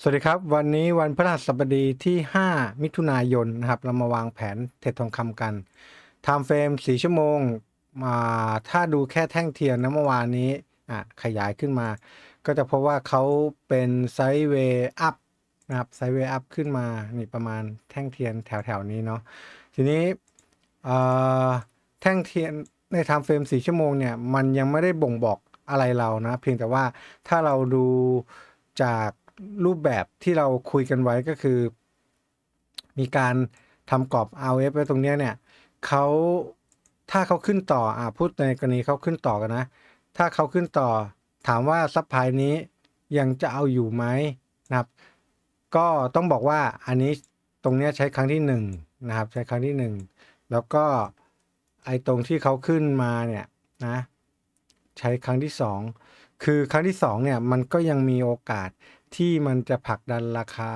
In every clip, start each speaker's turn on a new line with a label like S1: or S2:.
S1: สวัสดีครับ วันนี้วันพฤหัสบดีที่ 5 มิถุนายนนะครับ เรามาวางแผนเทรดทองคำกันไทม์เฟรม4 ชั่วโมงมาถ้าดูแค่แท่งเทียนนะเมื่อวานนี้อะขยายขึ้นมา ก็จะพบว่าเขาเป็นไซด์เวย์อัพนะครับไซด์เวย์อัพขึ้นมานี่ประมาณแท่งเทียนแถวๆนี้เนาะทีนี้แท่งเทียนในไทม์เฟรม4ชั่วโมงเนี่ยมันยังไม่ได้บ่งบอกอะไรเรานะ เพียงแต่ว่าถ้าเราดูจาก รูปแบบที่เราคุยกันไว้ก็คือ มีการทำกรอบ RF ไว้ตรงเนี้ยเนี่ยเขาถ้าเขาขึ้นต่ออ่าพูดในกรณีเขาขึ้นต่อกันนะ ถ้าเขาขึ้นต่อถามว่าซัพพลายนี้ยังจะเอาอยู่ไหมนะครับ ก็ต้องบอกว่าอันนี้ตรงเนี้ยใช้ครั้งที่หนึ่งนะครับ ใช้ครั้งที่หนึ่งแล้วก็ไอ้ตรงที่เขาขึ้นมาเนี่ยนะใช้ครั้งที่สองคือครั้งที่สองเนี่ยมันก็ยังมีโอกาส ที่มันจะผลักดันราคา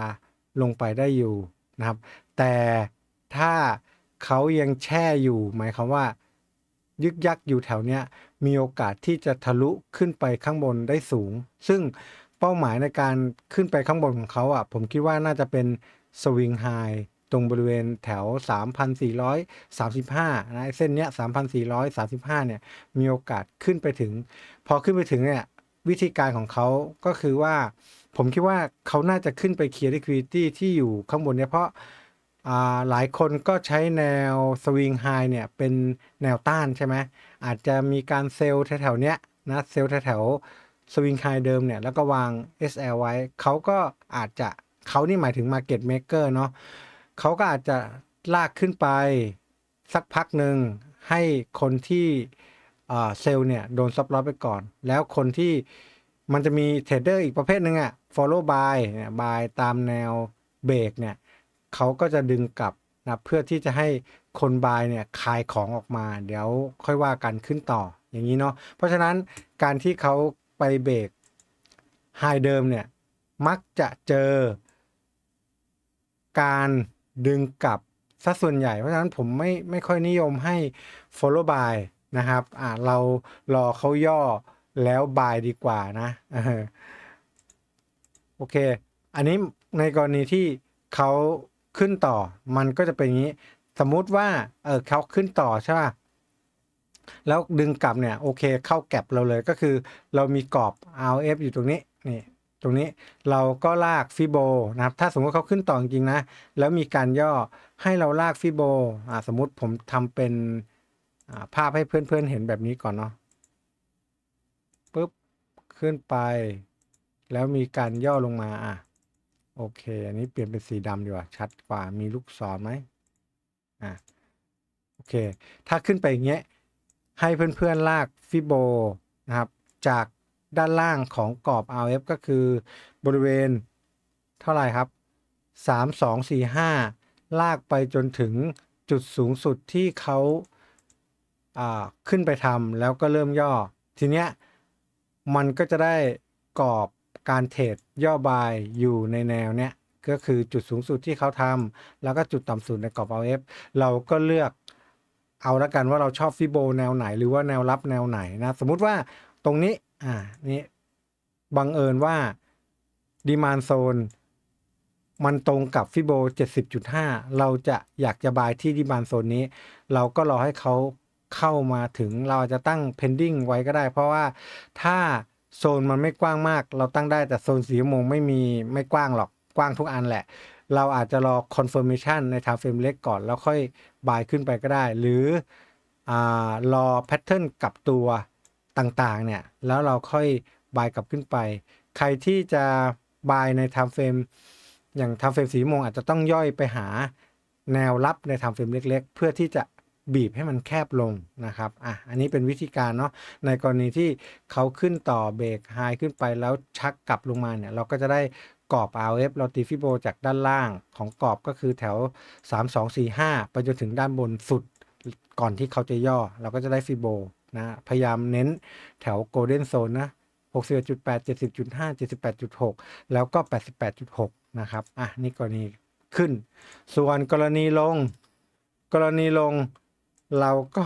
S1: ลงไปได้อยู่นะครับ แต่ถ้าเขายังแช่อยู่ หมายความว่า ยึกยักอยู่แถวเนี้ยมีโอกาสที่จะทะลุขึ้นไปข้างบนได้สูง ซึ่งเป้าหมายในการขึ้นไปข้างบนของเขาอะผมคิดว่าน่าจะเป็นสวิงไฮตรงบริเวณแถว 3,435 นะเส้นเนี้ย 3,435 เนี่ย มีโอกาสขึ้นไปถึง พอขึ้นไปถึงเนี่ย วิธีการของเขาก็คือว่า ผมคิดว่าเขาน่าจะขึ้นไปเคลียร์ liquidity ที่อยู่ข้างบนเนี่ยเพราะอ่าหลายคนก็ใช้แนวสวิงไฮเนี่ยเป็นแนวต้านใช่ไหมอาจจะมีการเซลล์แถวๆเนี้ยนะเซลล์แถวๆสวิงไฮเดิมเนี่ยแล้วก็วาง SL ไว้ เขาก็อาจจะเขานี่หมายถึง Market Maker เนาะเขาก็อาจจะลากขึ้นไปสักพักหนึ่งให้คนที่อ่าเซลล์เนี่ยโดนซับลอสไปก่อน แล้วคนที่ มันจะมีเทรดเดอร์อีกประเภทหนึ่งอะ follow buy เนี่ย buy ตามแนวเบรกเนี่ยเขาก็จะดึงกลับนะเพื่อที่จะให้คน buy เนี่ยคายของออกมา เดี๋ยวค่อยว่ากันขึ้นต่ออย่างนี้เนาะเพราะฉะนั้นการที่เขาไปเบรกไฮเดิมเนี่ยมักจะเจอ การดึงกลับซะส่วนใหญ่เพราะฉะนั้นผมไม่ไม่ค่อยนิยมให้ follow buy นะครับอ่าเรารอเขาย่อ แล้ว buy ดีกว่านะโอเค อันนี้ในกรณีที่เขาขึ้นต่อมันก็จะเป็นอย่างนี้ สมมุติว่าเออเขาขึ้นต่อใช่ป่ะแล้วดึงกลับเนี่ยโอเคเข้าแก็บเราเลยก็คือ เรามีกรอบ RF อยู่ตรงนี้นี่ตรงนี้เราก็ลากฟิโบนะครับ ถ้าสมมติเขาขึ้นต่อจริงนะ แล้วมีการย่อให้เราลากฟิโบอ่าสมมุติผมทำเป็นภาพให้เพื่อนๆเห็นแบบนี้ก่อนเนาะ ขึ้นไป แล้วมีการย่อลงมาอะโอเค อันนี้เปลี่ยนเป็นสีดำดีกว่า ชัดกว่ามีลูกศรไหมอะโอเค ถ้าขึ้นไปอย่างเงี้ยให้เพื่อนๆลากฟิโบนะครับ จากด้านล่างของกรอบ RF ก็คือบริเวณเท่าไหร่ครับ 3 2 4 5 ลากไปจนถึงจุดสูงสุดที่เขาอ่าขึ้นไปทำแล้วก็เริ่มย่อ ทีเนี้ย มันก็จะได้กรอบการเทรดย่อบายอยู่ในแนวเนี้ยก็คือจุดสูงสุดที่เขาทำแล้วก็จุดต่ำสุดในกรอบ RF เราก็เลือกเอาละกันว่าเราชอบฟิโบแนวไหน หรือว่าแนวรับแนวไหนนะสมมุติว่าตรงนี้อ่านี่บังเอิญว่าดีมานโซนมันตรงกับฟิโบ 70.5 เราจะอยากจะบายที่ดีมานโซนนี้ เราก็รอให้เขา เข้ามาถึงเราอาจจะตั้ง pending ไว้ก็ได้ เพราะว่าถ้าโซนมันไม่กว้างมาก เราตั้งได้แต่โซนสีมงไม่มีไม่กว้างหรอกกว้างทุกอันแหละ เราอาจจะรอ confirmation ใน time frame เล็กก่อน แล้วค่อยบายขึ้นไปก็ได้ หรืออรอ pattern กลับตัวต่างๆเนี่ยแล้วเราค่อยบายกลับขึ้นไป ใครที่จะบายใน time frame อย่าง time frame สีมงอาจจะต้องย่อยไปหาแนวรับใน time frame เล็ก ๆ เพื่อที่จะ บีบให้มันแคบลงนะครับอะอันนี้เป็นวิธีการเนาะในกรณีที่เขาขึ้นต่อเบรกไฮขึ้นไปแล้วชักกลับลงมาเนี่ยเราก็จะได้กรอบ RF เราตีฟิโบจากด้านล่างของกรอบก็คือแถว 3 2 4 5 ไปจนถึงด้านบนสุดก่อนที่เขาจะย่อ เราก็จะได้ฟิโบนะพยายามเน้นแถวโกลเด้นโซนนะ61.8 70.5 78.6 แล้วก็ 88.6 นะครับ อะ นี่กรณีขึ้น ส่วนกรณีลง กรณีลง เราก็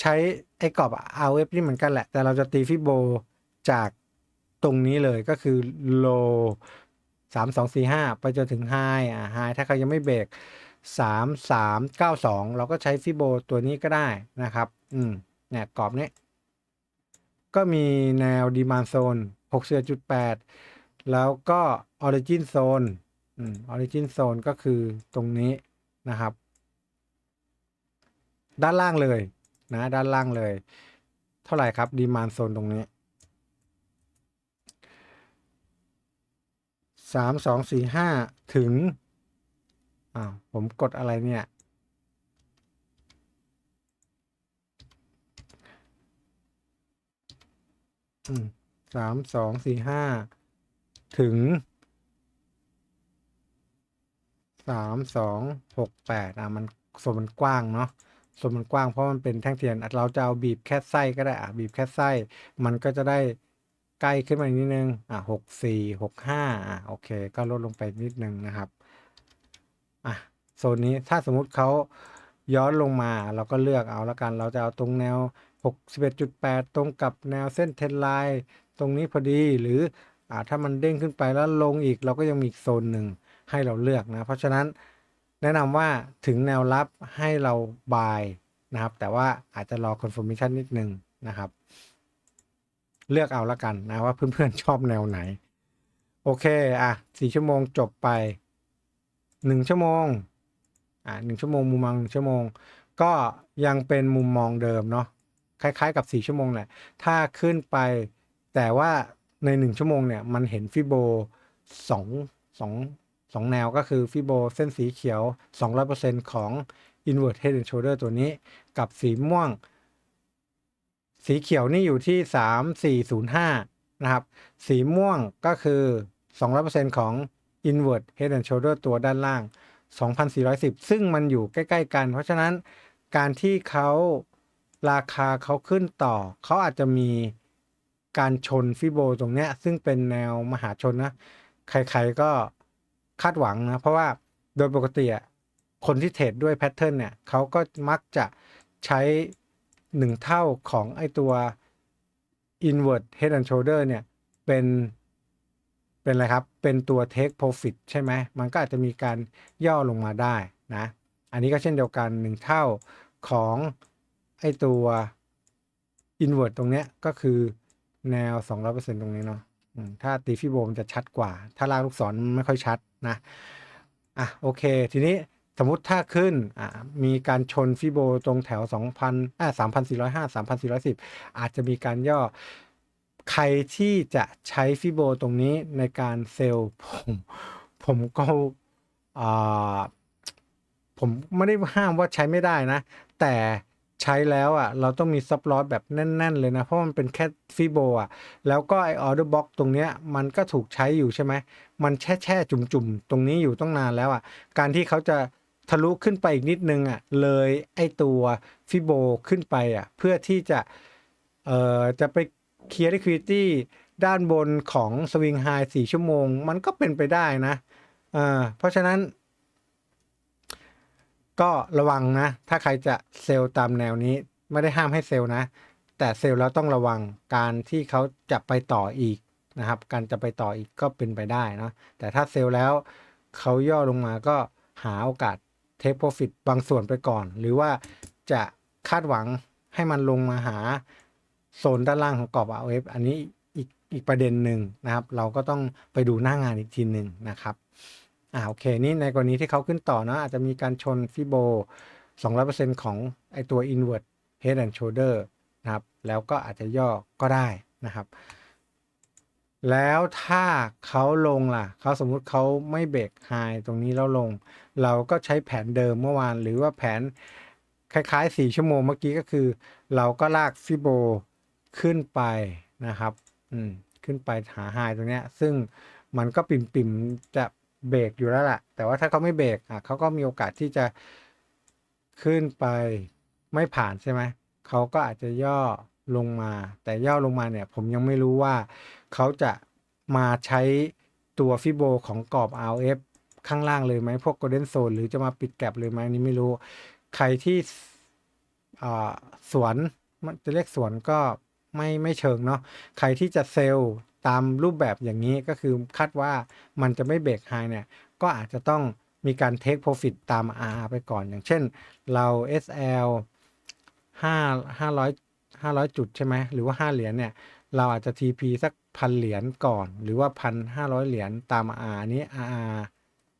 S1: ใช้ไอ้กรอบ RF นี่เหมือนกันแหละ แต่เราจะตีฟิโบจากตรงนี้เลยก็คือ low สามสองสี่ห้าไปจนถึงไฮอ่าไฮถ้าเขายังไม่เบรกสามสามเก้าสองเราก็ใช้ฟิโบตัวนี้ก็ได้นะครับ อืม เนี่ยกรอบนี้ ก็มีแนวดีมานโซนหกสิบจุดแปดแล้วก็ออริจินโซนอืมออริจินโซนก็คือตรงนี้นะครับ ด้านล่างเลยนะ ด้านล่างเลย เท่าไหร่ครับดีมานโซนตรงนี้สามสองสี่ห้าถึงอ้าวผมกดอะไรเนี่ยสามสองสี่ห้าถึงสามสองหกแปดอะมันส่วนมันกว้างเนาะ ส่วนมันกว้างเพราะมันเป็นแท่งเทียนเราจะเอาบีบแค่ไส้ก็ได้อะบีบแค่ไส้ มันก็จะได้ใกล้ขึ้นมานิดนึงอะหกสี่หกห้าอะโอเค ก็ลดลงไปนิดนึงนะครับอะโซนนี้ถ้าสมมุติเขาย้อนลงมาเราก็เลือกเอาแล้วกัน เราจะเอาตรงแนว 61.8 ตรงกับแนวเส้นเทนไลน์ตรงนี้พอดีหรืออ่าถ้ามันเด้งขึ้นไปแล้วลงอีกเราก็ยังมีอีกโซนหนึ่งให้เราเลือกนะ เพราะฉะนั้น แนะนำว่าถึงแนวรับให้เราบายนะครับ แต่ว่าอาจจะรอ confirmation นิดนึงนะครับ เลือกเอาละกันนะว่าเพื่อนๆชอบแนวไหน โอเค อะสี่ชั่วโมงจบไปหนึ่งชั่วโมง อะหนึ่งชั่วโมงมุมมองหนึ่งชั่วโมง ก็ยังเป็นมุมมองเดิมเนาะคล้ายๆ กับ 4 ชั่วโมงแหละ ถ้าขึ้นไปแต่ว่าใน 1 ชั่วโมงเนี่ย มันเห็นฟิโบ2 2 2 แนวก็คือฟิโบเส้นสีเขียว 200%ของ invert head and shoulder ตัวนี้ กับสีม่วง สีเขียวนี่อยู่ที่ 3405 นะครับ สีม่วงก็คือ 200%ของ invert head and shoulder ตัวด้านล่าง 2,410 ซึ่งมันอยู่ใกล้ ๆ กัน เพราะฉะนั้นการที่เขาราคาเขาขึ้นต่อ เขาอาจจะมีการชนฟิโบตรงเนี้ย ซึ่งเป็นแนวมหาชนนะ ใครๆก็ คาดหวังนะ เพราะว่าโดยปกติอะคนที่เทรดด้วยแพทเทิร์นเนี่ยเขาก็มักจะใช้หนึ่งเท่าของไอตัว invert head and shoulder เนี่ย เป็น เป็นอะไรครับ เป็นตัว take profit ใช่ไหม มันก็อาจจะมีการย่อลงมาได้นะ อันนี้ก็เช่นเดียวกันหนึ่งเท่าของไอตัว invert ตรงเนี้ยก็คือแนว 200%ตรงนี้เนาะถ้าตีฟิโบมันจะชัดกว่า ถ้าลากลูกศรไม่ค่อยชัด นะอะโอเค ทีนี้สมมติถ้าขึ้นอ่ามีการชนฟิโบตรงแถว 2,000อ่า3,405 3,410 อาจจะมีการย่อใครที่จะใช้ฟิโบตรงนี้ในการเซลล์ผมผมก็อ่าผมไม่ได้ห้ามว่าใช้ไม่ได้นะ แต่ ใช้แล้วอะเราต้องมีซับลอสแบบแน่น ๆ เลยนะ เพราะมันเป็นแค่ฟิโบอะ แล้วก็ไอออเดอร์บ็อกตรงเนี้ยมันก็ถูกใช้อยู่ใช่ไหม มันแช่แช่จุ่มๆ ตรงนี้อยู่ต้องนานแล้วอะ การที่เขาจะทะลุขึ้นไปอีกนิดนึงอะเลยไอตัวฟิโบขึ้นไปอะเพื่อที่จะเอ่อจะไปเคลียร์ liquidity ด้านบนของสวิงไฮ4ชั่วโมง มันก็เป็นไปได้นะ เอ่อเพราะฉะนั้น ก็ระวังนะ ถ้าใครจะเซลล์ตามแนวนี้ไม่ได้ห้ามให้เซลล์นะ แต่เซลล์แล้วต้องระวังการที่เขาจะไปต่ออีกนะครับ การจะไปต่ออีกก็เป็นไปได้นะแต่ถ้าเซลล์แล้วเขาย่อลงมาก็หาโอกาสเทคโปรฟิตบางส่วนไปก่อน หรือว่าจะคาดหวังให้มันลงมาหาโซนด้านล่างของกรอบ RF อันนี้อีกอีกประเด็นหนึ่งนะครับ เราก็ต้องไปดูหน้างานอีกทีหนึ่งนะครับ อ่าโอเค นี่ในกรณีที่เขาขึ้นต่อนะอาจจะมีการชนฟิโบ 200%ของไอตัว invert head and shoulder นะครับ แล้วก็อาจจะย่อก็ได้นะครับ แล้วถ้าเขาลงล่ะ เขาสมมุติเขาไม่เบรกไฮตรงนี้แล้วลง เราก็ใช้แผนเดิมเมื่อวาน หรือว่าแผนคล้ายๆ 4 ชั่วโมงเมื่อกี้ก็คือ เราก็ลากฟิโบขึ้นไปนะครับ อืม ขึ้นไปหาไฮตรงเนี้ย ซึ่งมันก็ปิ่มๆ จะ เบรกอยู่แล้วล่ะ แต่ว่าถ้าเขาไม่เบรกอะเขาก็มีโอกาสที่จะขึ้นไปไม่ผ่านใช่ไหมเขาก็อาจจะย่อลงมา แต่ย่อลงมาเนี่ย ผมยังไม่รู้ว่าเขาจะมาใช้ตัวฟิโบของกรอบ RF ข้างล่างเลยไหมพวก Golden Zone หรือจะมาปิดแก็บเลยไหมนี่ไม่รู้ ใครที่สวนมันจะเรียกสวนก็ไม่ไม่เชิงเนาะใครที่จะเซลล์ ตามรูปแบบอย่างนี้ก็คือคาดว่ามันจะไม่เบรกไฮเนี่ย ก็อาจจะต้องมีการ take profit ตาม RR ไปก่อน อย่างเช่นเรา SL 5 500 500 จุดใช่ไหมหรือว่า 5 เหรียญเนี่ย เราอาจจะ TP สักพันเหรียญก่อน หรือว่าพันห้าร้อยเหรียญตาม R อันนี้ RR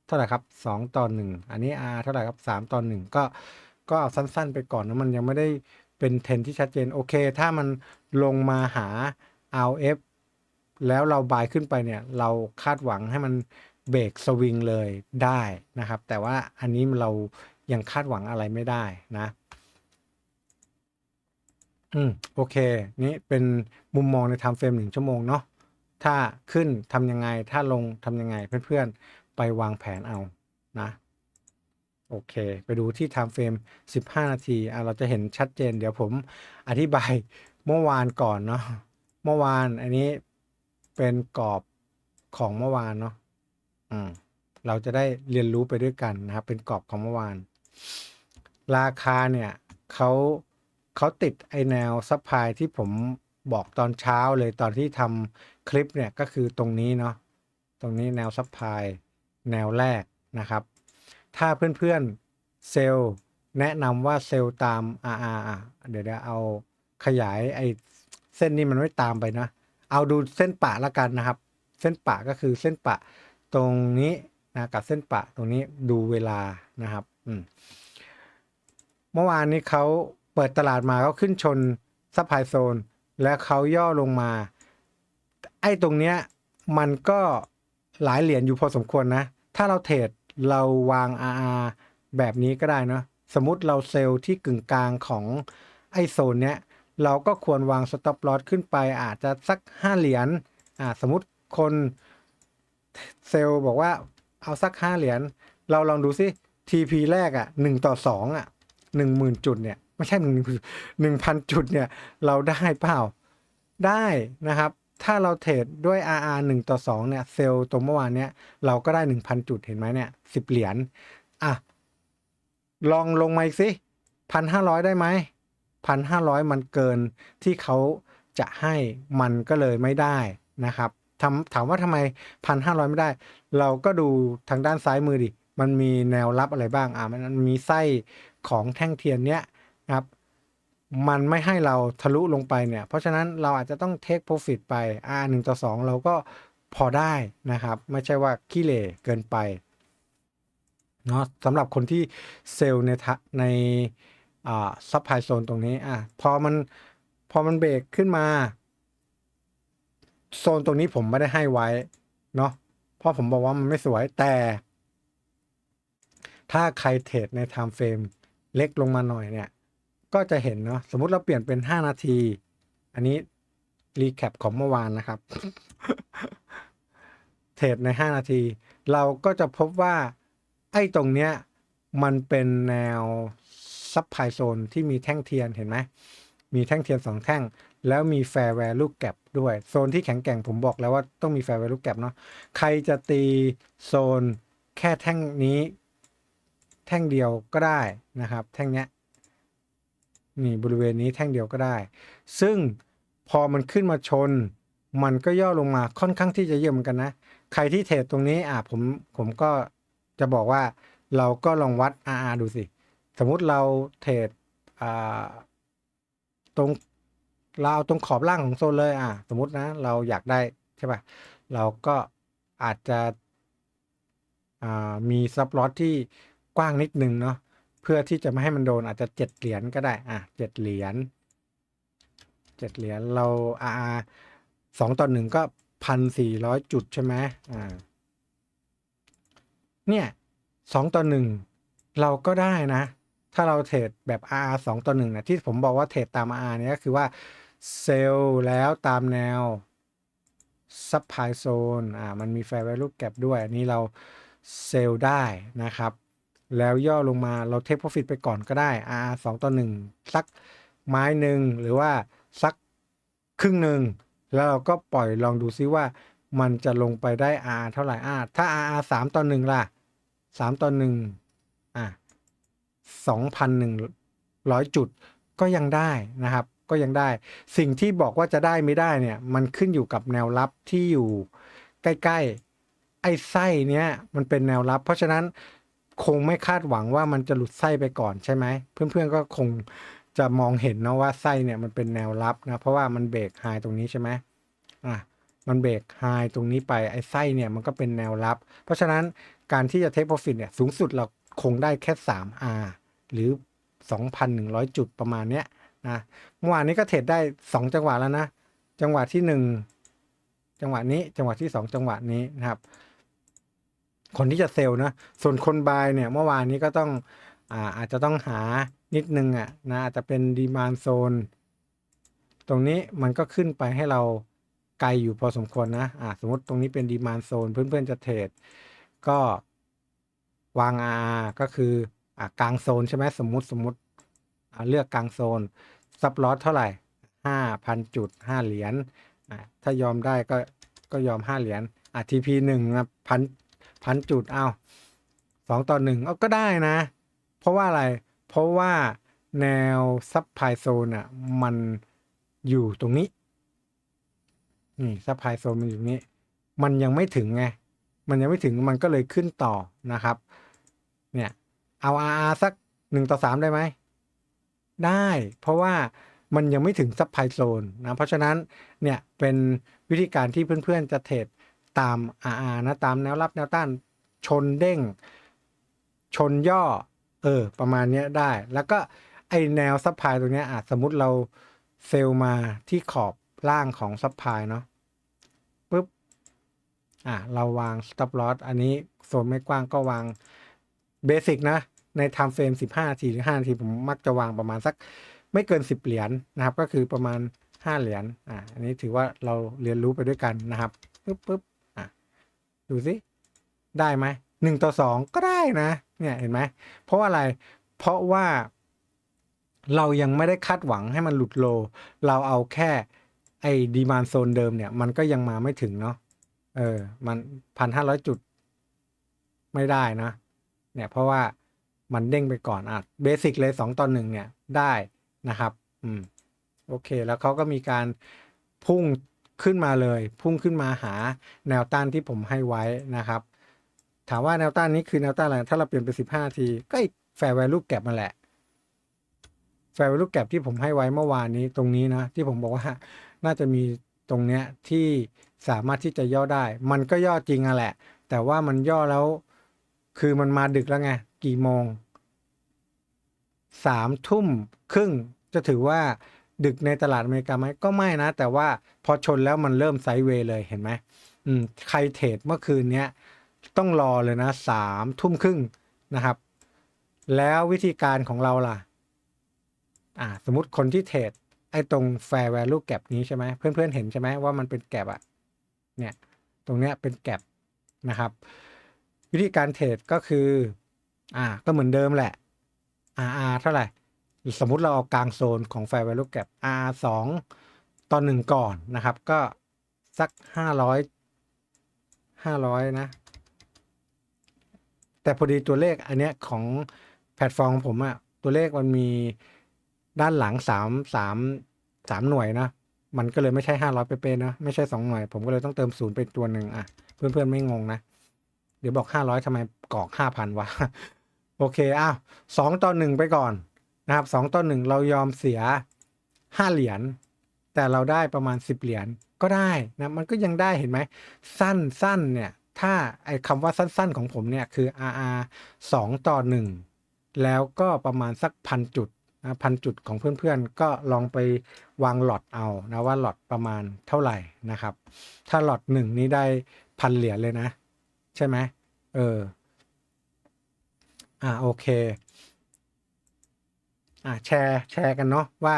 S1: เท่าไหร่ครับ 2 ต่อ 1 อันนี้ R เท่าไหร่ครับ 3 ต่อ 1 ก็ก็เอาสั้นๆ ไปก่อนนะมันยังไม่ได้เป็นเทรนที่ชัดเจน โอเค ถ้ามันลงมาหา RF แล้วเราบายขึ้นไปเนี่ย เราคาดหวังให้มันเบรกสวิงเลยได้นะครับ แต่ว่าอันนี้เรายังคาดหวังอะไรไม่ได้นะ อืมโอเค นี่เป็นมุมมองใน time frame หนึ่งชั่วโมงเนาะถ้าขึ้นทำยังไง ถ้าลงทำยังไงเพื่อนๆ ไปวางแผนเอานะ โอเค ไปดูที่ time frame 15 นาทีอะเราจะเห็นชัดเจน เดี๋ยวผมอธิบายเมื่อวานก่อนเนาะเมื่อวานอันนี้ เป็นกรอบของเมื่อวานเนาะอืมเราจะได้เรียนรู้ไปด้วยกันนะครับ เป็นกรอบของเมื่อวาน ราคาเนี่ยเขาเขาติดไอแนวซัพพลายที่ผมบอกตอนเช้าเลยตอนที่ทำคลิปเนี่ยก็คือตรงนี้เนาะตรงนี้แนวซัพพลายแนวแรกนะครับ ถ้าเพื่อนๆเซลล์แนะนำว่าเซลล์ตาม RR อะเดี๋ยวเดี๋ยวเอาขยายไอเส้นนี้มันไม่ตามไปนะ เอาดูเส้นปะละกันนะครับ เส้นปะก็คือเส้นปะตรงนี้นะกับเส้นปะตรงนี้ดูเวลานะครับอืมเมื่อวานนี้เขาเปิดตลาดมาเขาขึ้นชนซัพพลายโซน แล้วเขาย่อลงมา ไอ้ตรงเนี้ยมันก็หลายเหรียญอยู่พอสมควรนะ ถ้าเราเทรดเราวาง RR แบบนี้ก็ได้เนาะสมมติเราเซลล์ที่กึ่งกลางของไอ้โซนเนี้ย เราก็ควรวางสต็อปลอสขึ้นไปอาจจะสัก 5 เหรียญอ่าสมมติคนเซลล์บอกว่าเอาสัก 5 เหรียญเราลองดูซิ TP แรกอะ่ะ1ต่อ2อะ10,000 จุดเนี่ยไม่ใช่หนึ่งหนึ่งพันจุดเนี่ยเราได้เปล่าได้นะครับ ถ้าเราเทรดด้วย RR 1ต่อ2เนี่ยเซลล์ตรงเมื่อวานเนี่ยเราก็ได้ 1,000 จุดเห็นไหมเนี่ย10 เหรียญอะลองลงมาอีกสิพันห้าร้อยได้ไหม พันห้าร้อยมันเกินที่เขาจะให้มันก็เลยไม่ได้นะครับถามถามว่าทำไมพันห้าร้อยไม่ได้ เราก็ดูทางด้านซ้ายมือดิ มันมีแนวรับอะไรบ้าง อ่ามันมีไส้ของแท่งเทียนเนี้ยครับมันไม่ให้เราทะลุลงไปเนี่ย เพราะฉะนั้นเราอาจจะต้อง take profit ไปอ่าหนึ่งต่อสองเราก็พอได้นะครับ ไม่ใช่ว่าขี้เหร่เกินไปเนาะสำหรับคนที่เซลล์ในทะใน อ่าซัพพลายโซนตรงนี้อะพอมันพอมันเบรกขึ้นมา โซนตรงนี้ผมไม่ได้ให้ไว้เนาะเพราะผมบอกว่ามันไม่สวยแต่ ถ้าใครเทรดใน time frame เล็กลงมาหน่อยเนี่ย ก็จะเห็นเนาะสมมุติเราเปลี่ยนเป็น 5 นาที อันนี้รีแคปของเมื่อวานนะครับ เทรดใน 5 นาที เราก็จะพบว่า ไอ้ตรงเนี้ย มันเป็นแนว ซับไพโซนที่มีแท่งเทียนเห็นไหมมีแท่งเทียนสองแท่ง แล้วมีแฟร์แวร์ลูกแก็บด้วย โซนที่แข็งแกร่งผมบอกแล้วว่าต้องมีแฟร์แวร์ลูกแก็บเนาะใครจะตีโซนแค่แท่งนี้ แท่งเดียวก็ได้นะครับ แท่งเนี้ยนี่บริเวณนี้แท่งเดียวก็ได้ ซึ่งพอมันขึ้นมาชน มันก็ย่อลงมาค่อนข้างที่จะเยอะเหมือนกันนะ ใครที่เทรดตรงนี้อะผมผมก็จะบอกว่าเราก็ลองวัด RR ดูสิ สมมุติเราเทรดอ่าตรงเราเอาตรงขอบล่างของโซนเลยอะสมมตินะ เราอยากได้ใช่ป่ะเราก็อาจจะอ่ามีซับลอตที่กว้างนิดนึงเนาะเพื่อที่จะไม่ให้มันโดนอาจจะเจ็ดเหรียญก็ได้อะเจ็ดเหรียญเจ็ดเหรียญเราอ่าสองต่อหนึ่งก็พันสี่ร้อยจุดใช่ไหมอ่าเนี่ยสองต่อหนึ่งเราก็ได้นะ ถ้าเราเทรดแบบ R สองต่อหนึ่งนะที่ผมบอกว่าเทรดตาม R เนี่ยก็คือว่าเซลล์แล้วตามแนวซับไพโซนอ่ามันมีแฟร์ value gap ด้วย อันนี้เราเซลล์ได้นะครับ แล้วย่อลงมาเราเทค profit ไปก่อนก็ได้ R สองต่อหนึ่งสักไม้หนึ่งหรือว่าสักครึ่งหนึ่งแล้วเราก็ปล่อยลองดูซิว่ามันจะลงไปได้ R เท่าไหร่อ่าถ้า R สามต่อหนึ่งล่ะสามต่อห นึ่งอะสองพันหนึ่งร้อยจุดก็ยังได้นะครับ ก็ยังได้ สิ่งที่บอกว่าจะได้ไม่ได้เนี่ยมันขึ้นอยู่กับแนวรับที่อยู่ใกล้ๆไอ้ไส้เนี้ยมันเป็นแนวรับ เพราะฉะนั้นคงไม่คาดหวังว่ามันจะหลุดไส้ไปก่อนใช่ไหมเพื่อนๆก็คงจะมองเห็นนะว่าไส้เนี่ยมันเป็นแนวรับนะเพราะว่ามันเบรกไฮตรงนี้ใช่ไหมอะมันเบรกไฮตรงนี้ไปไอ้ไส้เนี่ยมันก็เป็นแนวรับ เพราะฉะนั้นการที่จะเทคโปรฟิตเนี่ยสูงสุดเรา คงได้แค่ 3R หรือ 2,100 จุดประมาณเนี้ยนะเมื่อวานนี้ก็เทรดได้ 2 จังหวะแล้วนะ จังหวะที่ 1 จังหวะนี้จังหวะที่ 2 จังหวะนี้นะครับ คนที่จะเซลล์นะ ส่วนคนบายเนี่ยเมื่อวานนี้ก็ต้องอาอาจจะต้องหานิดนึงอะนะอาจจะเป็นดีมานโซนตรงนี้มันก็ขึ้นไปให้เราไกลอยู่พอสมควรนะอ่าสมมติตรงนี้เป็นดีมานโซนเพื่อนๆจะเทรดก็ วาง R ก็คืออ่ากลางโซนใช่ไหมสมมติสมมติเลือกกลางโซนซับลอสเท่าไหร่ห้าพันจุดห้าเหรียญถ้ายอมได้ก็ก็ยอมห้าเหรียญอ่า TP หนึ่งนะพันพันจุดเอาสองต่อหนึ่งเอาก็ได้นะ เพราะว่าอะไร เพราะว่าแนวซับไพโซนอะมันอยู่ตรงนี้นี่ซับไพโซนมันอยู่นี้ มันยังไม่ถึงไง มันยังไม่ถึงมันก็เลยขึ้นต่อนะครับ เนี่ย เอา RR สักหนึ่งต่อสามได้ไหม ได้ เพราะว่ามันยังไม่ถึงซับไพโซนนะ เพราะฉะนั้นเนี่ยเป็นวิธีการที่เพื่อนๆจะเทรดตาม RR นะ ตามแนวรับแนวต้านชนเด้ง ชนย่อ เออ ประมาณนี้ได้ แล้วก็ไอแนวซับไพตรงเนี้ยอะสมมติเราเซลล์มาที่ขอบล่างของซับไพเนาะปุ๊บ อะ เราวาง stop loss อันนี้โซนไม่กว้างก็วาง เบสิกนะ ใน time frame 15นาทีหรือ5นาทีผมมักจะวางประมาณสักไม่เกิน 10 เหรียญนะครับ ก็คือประมาณ 5 เหรียญอะอันนี้ถือว่าเราเรียนรู้ไปด้วยกันนะครับปุ๊บปุ๊บอะดูสิได้ไหมหนึ่งต่อสองก็ได้นะ เนี่ยเห็นไหม เพราะอะไร เพราะว่าเรายังไม่ได้คาดหวังให้มันหลุดโล เราเอาแค่ไอ้ดีมานโซนเดิมเนี่ย มันก็ยังมาไม่ถึงเนาะ เออ มันพันห้าร้อยจุด ไม่ได้นะ เนี่ยเพราะว่ามันเด้งไปก่อนอะเบสิกเลยสองต่อหนึ่งเนี่ยได้นะครับอืมโอเค แล้วเขาก็มีการพุ่งขึ้นมาเลย พุ่งขึ้นมาหาแนวต้านที่ผมให้ไว้นะครับ ถามว่าแนวต้านนี้คือแนวต้านอะไรถ้าเราเปลี่ยนไปสิบห้าทีก็แฟร์แวลูแก็บมาแหละแฟร์แวลูแก็บที่ผมให้ไว้เมื่อวานนี้ตรงนี้นะ ที่ผมบอกว่าน่าจะมีตรงเนี้ยที่สามารถที่จะย่อได้ มันก็ย่อจริงอะแหละ แต่ว่ามันย่อแล้ว คือมันมาดึกแล้วไง กี่โมงสามทุ่มครึ่งจะถือว่าดึกในตลาดอเมริกาไหมก็ไม่นะ แต่ว่าพอชนแล้วมันเริ่มไซด์เวย์เลยเห็นไหมอืมใครเทรดเมื่อคืนเนี้ยต้องรอเลยนะสามทุ่มครึ่งนะครับ แล้ววิธีการของเราล่ะ อ่า สมมติคนที่เทรดไอ้ตรง fair value gap นี้ใช่ไหมเพื่อนๆเห็นใช่ไหมว่ามันเป็นแกลบอะเนี่ย ตรงเนี้ยเป็นแกลบนะครับ วิธีการเทรดก็คืออ่าก็เหมือนเดิมแหละ RR เท่าไหร่ สมมุติเราเอากลางโซนของ fair value gap R สองตอนหนึ่งก่อนนะครับ ก็สักห้าร้อยห้าร้อยนะ แต่พอดีตัวเลขอันเนี้ยของแพลตฟอร์มของผมอะตัวเลขมันมีด้านหลังสามสามสามหน่วยนะ มันก็เลยไม่ใช่ห้าร้อยเป๊ะๆนะ ไม่ใช่สองหน่วย ผมก็เลยต้องเติมศูนย์เป็นตัวหนึ่งอะ เพื่อนๆ ไม่งงนะ ดี๋ยวบอกห้าร้อยทำไมกรอกห้าพันวะ โอเคอ้าวสองต่อหนึ่งไปก่อนนะครับสองต่อหนึ่งเรายอมเสียห้าเหรียญแต่เราได้ประมาณสิบเหรียญก็ได้นะมันก็ยังได้เห็นไหม สั้นสั้นเนี่ย ถ้าไอ้คำว่าสั้นๆของผมเนี่ย คือ RR 2 ต่อ 1 แล้วก็ประมาณสักพันจุดนะพันจุดของเพื่อนๆ ก็ลองไปวางหลอดเอานะว่าหลอดประมาณเท่าไหร่นะครับ ถ้าหลอดหนึ่งนี้ได้พันเหรียญเลยนะ ใช่ไหม เออ อ่าโอเค อ่าแชร์แชร์กันเนาะว่า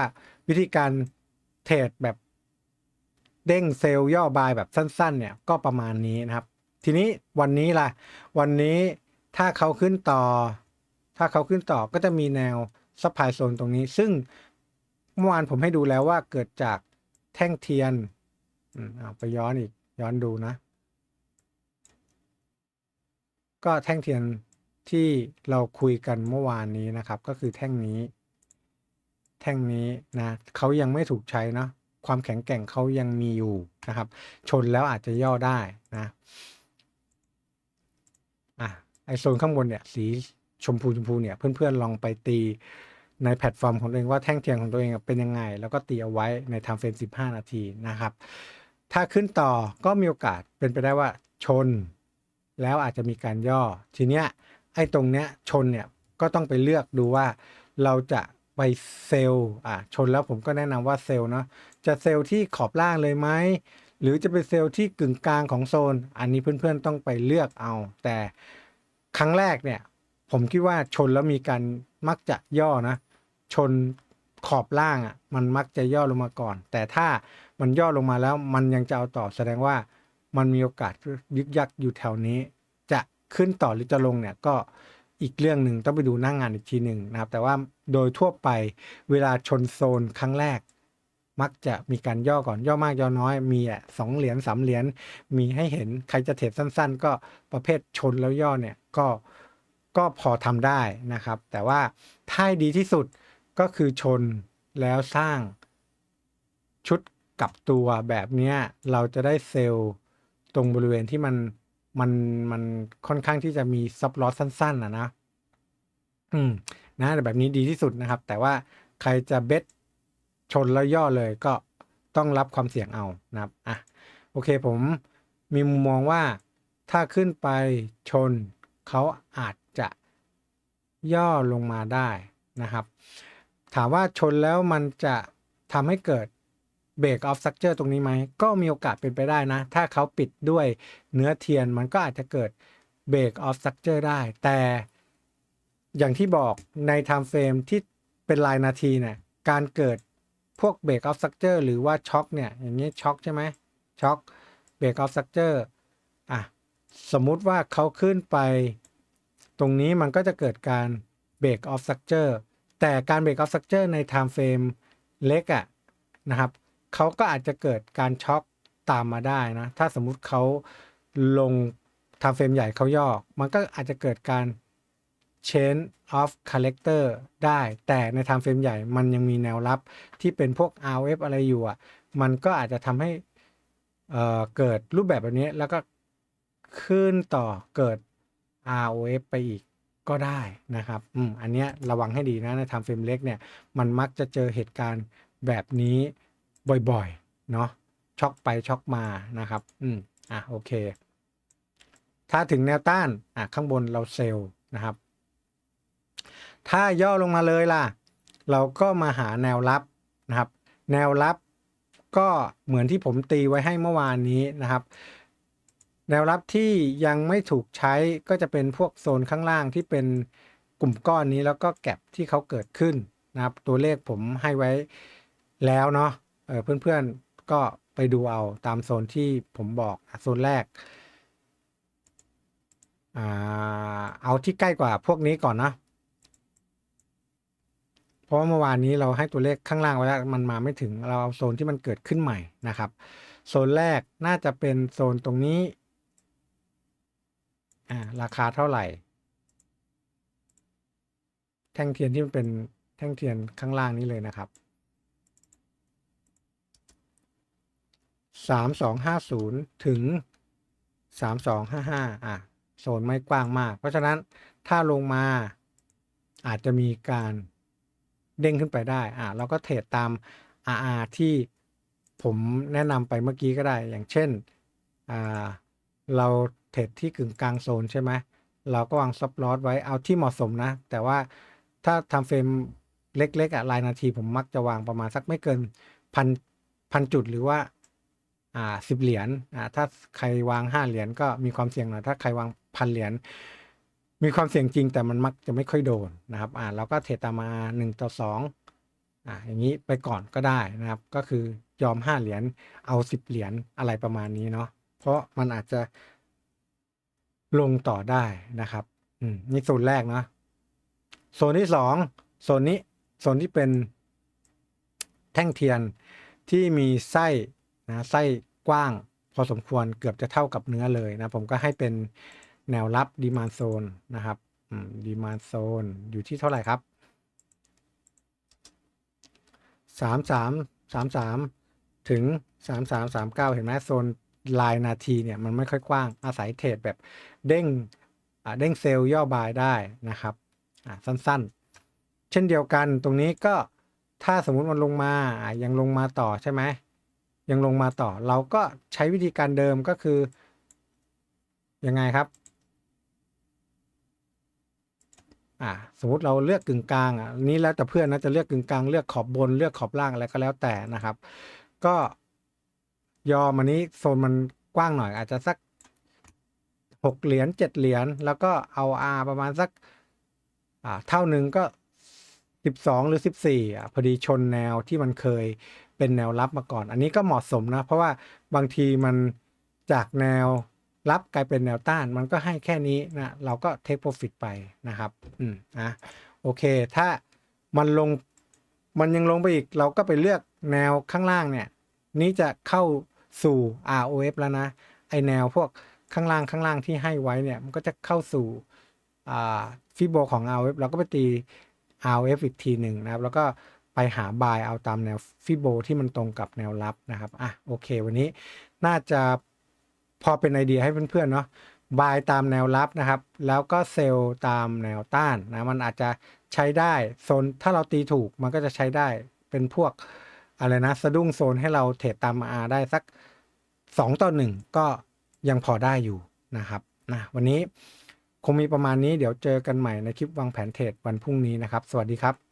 S1: วิธีการเทรดแบบเด้งเซลล์ย่อบายแบบสั้น ๆ เนี่ยก็ประมาณนี้นะครับ ทีนี้วันนี้ล่ะ วันนี้ถ้าเขาขึ้นต่อ ถ้าเขาขึ้นต่อก็จะมีแนวซัพพลายโซนตรงนี้ ซึ่งเมื่อวานผมให้ดูแล้วว่าเกิดจากแท่งเทียน อืมเอาไปย้อนอีก ย้อนดูนะ ก็แท่งเทียนที่เราคุยกันเมื่อวานนี้นะครับ ก็คือแท่งนี้ แท่งนี้นะเขายังไม่ถูกใช้นะความแข็งแกร่งเขายังมีอยู่นะครับ ชนแล้วอาจจะย่อได้นะอะไอโซนข้างบนเนี่ยสีชมพูชมพูเนี่ย เพื่อนๆลองไปตีในแพลตฟอร์มของตัวเองว่าแท่งเทียนของตัวเองเป็นยังไง แล้วก็ตีเอาไว้ในไทม์เฟรม15 นาทีนะครับ ถ้าขึ้นต่อก็มีโอกาสเป็นไปได้ว่าชน แล้วอาจจะมีการย่อ ทีเนี้ยไอ้ตรงเนี้ยชนเนี่ยก็ต้องไปเลือกดูว่าเราจะไปเซลล์อะชนแล้วผมก็แนะนำว่าเซลล์เนาะจะเซลล์ที่ขอบล่างเลยไหมหรือจะเป็นเซลล์ที่กึ่งกลางของโซน อันนี้เพื่อนๆต้องไปเลือกเอา แต่ครั้งแรกเนี่ย ผมคิดว่าชนแล้วมีการมักจะย่อนะ ชนขอบล่างอะมันมักจะย่อลงมาก่อน แต่ถ้ามันย่อลงมาแล้วมันยังจะเอาต่อแสดงว่า มันมีโอกาสยึกยักอยู่แถวนี้ จะขึ้นต่อหรือจะลงเนี่ยก็อีกเรื่องหนึ่งต้องไปดูหน้างงานอีกทีหนึ่งนะครับ แต่ว่าโดยทั่วไปเวลาชนโซนครั้งแรก มักจะมีการย่อก่อนย่อมากย่อน้อยมีอะสองเหรียญสามเหรียญมีให้เห็นใครจะเทรดสั้น ๆ ก็ประเภทชนแล้วย่อเนี่ยก็ก็พอทำได้นะครับ แต่ว่าถ้าให้ดีที่สุดก็คือชนแล้วสร้างชุดกลับตัวแบบเนี้ยเราจะได้เซลล์ ตรงบริเวณที่มันมันมันค่อนข้างที่จะมีซับลอสสั้นๆนะนะ อืม นะแบบนี้ดีที่สุดนะครับ แต่ว่าใครจะเบ็ดชนแล้วย่อเลยก็ต้องรับความเสี่ยงเอานะครับ อะ โอเคผมมีมุมมองว่าถ้าขึ้นไปชนเขาอาจจะย่อลงมาได้นะครับ ถามว่าชนแล้วมันจะทำให้เกิด เบรกออฟสักเจอร์ตรงนี้ไหม ก็มีโอกาสเป็นไปได้นะ ถ้าเขาปิดด้วยเนื้อเทียนมันก็อาจจะเกิดเบรกออฟสักเจอร์ได้ แต่อย่างที่บอกในไทม์เฟรมที่เป็นรายนาทีเนี่ยการเกิดพวกเบรกออฟสักเจอร์หรือว่าช็อคเนี่ยอย่างนี้ช็อคใช่ไหมช็อคเบรกออฟสักเจอร์อะสมมุติว่าเขาขึ้นไป ตรงนี้มันก็จะเกิดการเบรกออฟสักเจอร์แต่การเบรกออฟสักเจอร์ในไทม์เฟรมเล็กอะนะครับ เขาก็อาจจะเกิดการช็อคตามมาได้นะ ถ้าสมมุติเขาลงทม์เฟรมใหญ่เขาย่อ มันก็อาจจะเกิดการ change of character ได้ แต่ในทม์เฟรมใหญ่มันยังมีแนวรับที่เป็นพวก RF อะไรอยู่อะ มันก็อาจจะทำให้เเกิดรูปแบบแบบนี้แล้วก็ขึ้นต่อเกิด ROF ไปอีกก็ได้นะครับ อืม อันเนี้ยระวังให้ดีนะในทม์เฟรมเล็กเนี่ย มันมักจะเจอเหตุการณ์แบบนี้ บ่อยๆ เนาะช็อกไปช็อกมานะครับ อืมอะโอเค ถ้าถึงแนวต้านอะข้างบนเราเซลล์นะครับ ถ้าย่อลงมาเลยล่ะ เราก็มาหาแนวรับนะครับ แนวรับก็เหมือนที่ผมตีไว้ให้เมื่อวานนี้นะครับ แนวรับที่ยังไม่ถูกใช้ก็จะเป็นพวกโซนข้างล่างที่เป็นกลุ่มก้อนนี้แล้วก็แก็บที่เขาเกิดขึ้นนะครับ ตัวเลขผมให้ไว้แล้วเนาะ เออเพื่อนๆก็ไปดูเอาตามโซนที่ผมบอกโซนแรกอเอาที่ใกล้กว่าพวกนี้ก่อนนะ เพราะว่าเมื่อวานนี้เราให้ตัวเลขข้างล่างไว้แล้วมันมาไม่ถึงเราเอาโซนที่มันเกิดขึ้นใหม่นะครับ โซนแรกน่าจะเป็นโซนตรงนี้ราคาเท่าไหร่ แท่งเทียนที่มันเป็นแท่งเทียนข้างล่างนี้เลยนะครับ สามสองห้าศูนย์ถึงสามสองห้าห้าอะโซนไม่กว้างมาก เพราะฉะนั้นถ้าลงมาอาจจะมีการเด้งขึ้นไปได้อะเราก็เทรดตาม RR ที่ผมแนะนำไปเมื่อกี้ก็ได้ อย่างเช่นอ่าเราเทรดที่กึ่งกลางโซนใช่ไหมเราก็วางซับลอสไว้เอาที่เหมาะสมนะ แต่ว่าถ้าทำเฟรมเล็กๆอะรายนาทีผมมักจะวางประมาณสักไม่เกินพันพันจุดหรือว่า อ่าสิบเหรียญอ่าถ้าใครวางห้าเหรียญก็มีความเสี่ยงหน่อยถ้าใครวางพันเหรียญมีความเสี่ยงจริงแต่มันมักจะไม่ค่อยโดนนะครับอ่าเราก็เทรดตามมาหนึ่งต่อสองอ่าอย่างนี้ไปก่อนก็ได้นะครับ ก็คือยอมห้าเหรียญเอาสิบเหรียญอะไรประมาณนี้เนาะเพราะมันอาจจะลงต่อได้นะครับอืมนี่โซนแรกเนาะโซนที่สองโซนนี้โซนที่เป็นแท่งเทียนที่มีไส้นะไส้ กว้าง พอสมควรเกือบจะเท่ากับเนื้อเลยนะ ผมก็ให้เป็นแนวรับดีมานโซนนะครับดีมานโซนอยู่ที่เท่าไหร่ครับสามสามสามสามถึงสามสามสามเก้าเห็นไหมโซนลายนาทีเนี่ยมันไม่ค่อยกว้างอาศัยเทรดแบบเด้งเด้งเซลล์ย่อบายได้นะครับอ่าสั้นๆ เช่นเดียวกันตรงนี้ก็ถ้าสมมุติมันลงมายังลงมาต่อใช่ไหม ยังลงมาต่อ เราก็ใช้วิธีการเดิมก็คือยังไงครับอ่าสมมติเราเลือกกึ่งกลางอะนี้แล้วแต่เพื่อนนะจะเลือกกึ่งกลางเลือกขอบบนเลือกขอบล่างอะไรก็แล้วแต่นะครับ ก็ยอมอันนี้โซนมันกว้างหน่อยอาจจะสักหกเหรียญเจ็ดเหรียญแล้วก็เอา R ประมาณสักอ่าเท่าหนึ่งก็สิบสองหรือสิบสี่อะพอดีชนแนวที่มันเคย เป็นแนวรับมาก่อน อันนี้ก็เหมาะสมนะ เพราะว่าบางทีมันจากแนวรับกลายเป็นแนวต้าน มันก็ให้แค่นี้นะเราก็เทคโปรฟิตไปนะครับอืมนะโอเค ถ้ามันลงมันยังลงไปอีกเราก็ไปเลือกแนวข้างล่างเนี่ย นี้จะเข้าสู่ ROF แล้วนะ ไอแนวพวกข้างล่างข้างล่างที่ให้ไว้เนี่ย มันก็จะเข้าสู่อ่าฟิโบของ ROF เราก็ไปตี ROF อีกทีหนึ่งนะครับ แล้วก็ ไปหาบายเอาตามแนวฟิโบที่มันตรงกับแนวรับนะครับอะโอเค วันนี้น่าจะพอเป็นไอเดียให้เพื่อนๆเนาะบายตามแนวรับนะครับ แล้วก็เซลล์ตามแนวต้านนะมันอาจจะใช้ได้โซนถ้าเราตีถูกมันก็จะใช้ได้เป็นพวกอะไรนะสะดุ้งโซนให้เราเทรดตาม R ได้สัก 2 ต่อ 1 ก็ยังพอได้อยู่นะครับนะวันนี้คงมีประมาณนี้เดี๋ยวเจอกันใหม่ในคลิปวางแผนเทรดวันพรุ่งนี้นะครับ สวัสดีครับ